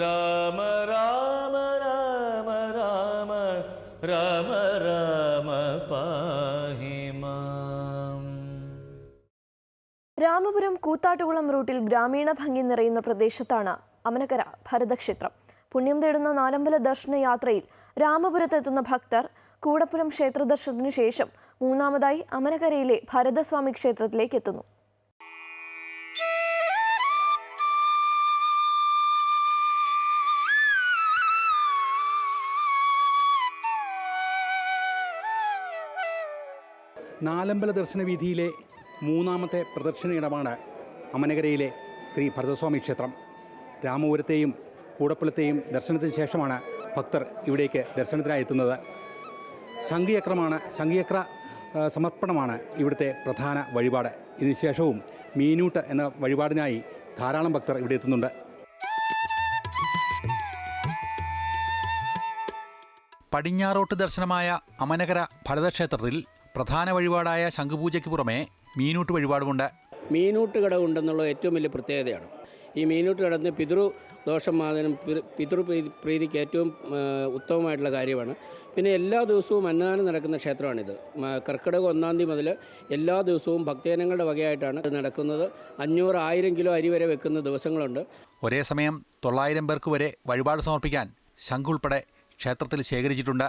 രാമ രാമ രാമ രാമ രാമ രാമ പാഹിമാം രാമപുരം കൂത്താട്ടുകുളം റൂട്ടിൽ ഗ്രാമീണ ഭംഗി നിറയുന്ന പ്രദേശത്താണ് അമനകര ഭരതക്ഷേത്രം. പുണ്യം തേടുന്ന നാലമ്പല ദർശന യാത്രയിൽ രാമപുരത്തെത്തുന്ന ഭക്തർ കൂടപ്പുരം ക്ഷേത്ര ദർശനത്തിനു ശേഷം മൂന്നാമതായി അമനകരയിലെ ഭരതസ്വാമി ക്ഷേത്രത്തിലേക്ക് എത്തുന്നു. നാലമ്പല ദർശന വീതിയിലെ മൂന്നാമത്തെ പ്രദക്ഷിണ ഇടമാണ് അമനകരയിലെ ശ്രീ ഭരതസ്വാമി ക്ഷേത്രം. രാമപുരത്തെയും കൂടപ്പുലത്തെയും ദർശനത്തിന് ശേഷമാണ് ഭക്തർ ഇവിടേക്ക് ദർശനത്തിനായി എത്തുന്നത്. ശംഖിയക്രമാണ് ശംഖിയക്ര സമർപ്പണമാണ് ഇവിടുത്തെ പ്രധാന വഴിപാട്. ഇതിനുശേഷവും മീനൂട്ട് എന്ന വഴിപാടിനായി ധാരാളം ഭക്തർ ഇവിടെ എത്തുന്നുണ്ട്. പടിഞ്ഞാറോട്ട് ദർശനമായ അമനകര ഭരതക്ഷേത്രത്തിൽ പ്രധാന വഴിപാടായ ശംഖുപൂജയ്ക്ക് പുറമെ മീനൂട്ട് വഴിപാടുമുണ്ട്. മീനൂട്ട് കടവുണ്ടെന്നുള്ള ഏറ്റവും വലിയ പ്രത്യേകതയാണ്. ഈ മീനൂട്ട് കടന്ന് പിതൃ ദോഷം മാതനം പിതൃ പ്രീതിക്ക് ഏറ്റവും ഉത്തമമായിട്ടുള്ള കാര്യമാണ്. പിന്നെ എല്ലാ ദിവസവും അന്നദാനം നടക്കുന്ന ക്ഷേത്രമാണിത്. കർക്കിടക ഒന്നാം തീയതി മുതൽ എല്ലാ ദിവസവും ഭക്തജനങ്ങളുടെ വകയായിട്ടാണ് ഇത് നടക്കുന്നത്. അഞ്ഞൂറ് ആയിരം കിലോ അരി വരെ വെക്കുന്ന ദിവസങ്ങളുണ്ട്. ഒരേ സമയം തൊള്ളായിരം പേർക്ക് വരെ വഴിപാട് സമർപ്പിക്കാൻ ശംഖ് ഉൾപ്പെടെ ക്ഷേത്രത്തിൽ ശേഖരിച്ചിട്ടുണ്ട്.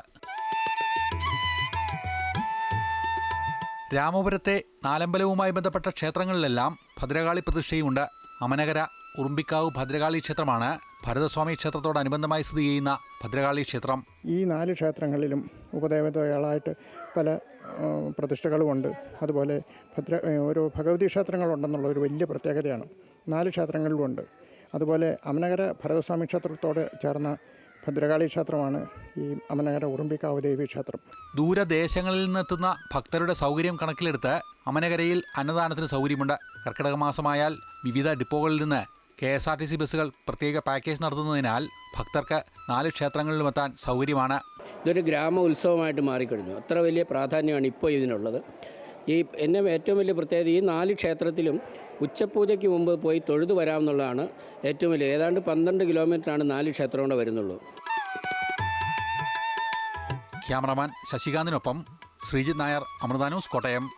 രാമപുരത്തെ നാലമ്പലവുമായി ബന്ധപ്പെട്ട ക്ഷേത്രങ്ങളിലെല്ലാം ഭദ്രകാളി പ്രതിഷ്ഠയുണ്ട്. അമനകര ഉറുമ്പിക്കാവ് ഭദ്രകാളി ക്ഷേത്രമാണ് ഭരതസ്വാമി ക്ഷേത്രത്തോടനുബന്ധമായി സ്ഥിതി ചെയ്യുന്ന ഭദ്രകാളി ക്ഷേത്രം. ഈ നാല് ക്ഷേത്രങ്ങളിലും ഉപദേവതകളായിട്ട് പല പ്രതിഷ്ഠകളുമുണ്ട്. അതുപോലെ ഭദ്ര ഓരോ ഭഗവതി ക്ഷേത്രങ്ങളുണ്ടെന്നുള്ള ഒരു വലിയ പ്രത്യേകതയാണ് നാല് ക്ഷേത്രങ്ങളിലുമുണ്ട്. അതുപോലെ അമനകര ഭരതസ്വാമി ക്ഷേത്രത്തോട് ചേർന്ന ഭദ്രകാളി ക്ഷേത്രമാണ് ഈ അമനകര ഉറുമ്പിക്കാവ് ദേവി ക്ഷേത്രം. ദൂരദേശങ്ങളിൽ നിന്നെത്തുന്ന ഭക്തരുടെ സൗകര്യം കണക്കിലെടുത്ത് അമനകരയിൽ അന്നദാനത്തിന് സൗകര്യമുണ്ട്. കർക്കിടക മാസമായാൽ വിവിധ ഡിപ്പോകളിൽ നിന്ന് K S R T C ബസ്സുകൾ പ്രത്യേക പാക്കേജ് നടത്തുന്നതിനാൽ ഭക്തർക്ക് നാല് ക്ഷേത്രങ്ങളിലും എത്താൻ സൗകര്യമാണ്. ഇതൊരു ഗ്രാമ ഉത്സവമായിട്ട് മാറിക്കഴിഞ്ഞു. അത്ര വലിയ പ്രാധാന്യമാണ് ഇപ്പോൾ ഇതിനുള്ളത്. ഈ എന്നെ ഏറ്റവും വലിയ പ്രത്യേകത ഈ നാല് ക്ഷേത്രത്തിലും ഉച്ചപൂജയ്ക്ക് മുമ്പ് പോയി തൊഴുതു വരാമെന്നുള്ളതാണ് ഏറ്റവും വലിയ ഏതാണ്ട് പന്ത്രണ്ട് കിലോമീറ്ററാണ് നാല് ക്ഷേത്രം കൊണ്ട് വരുന്നുള്ളൂ. ക്യാമറമാൻ ശശികാന്തിനൊപ്പം ശ്രീജിത് നായർ അമൃതാനൂസ് കോട്ടയം.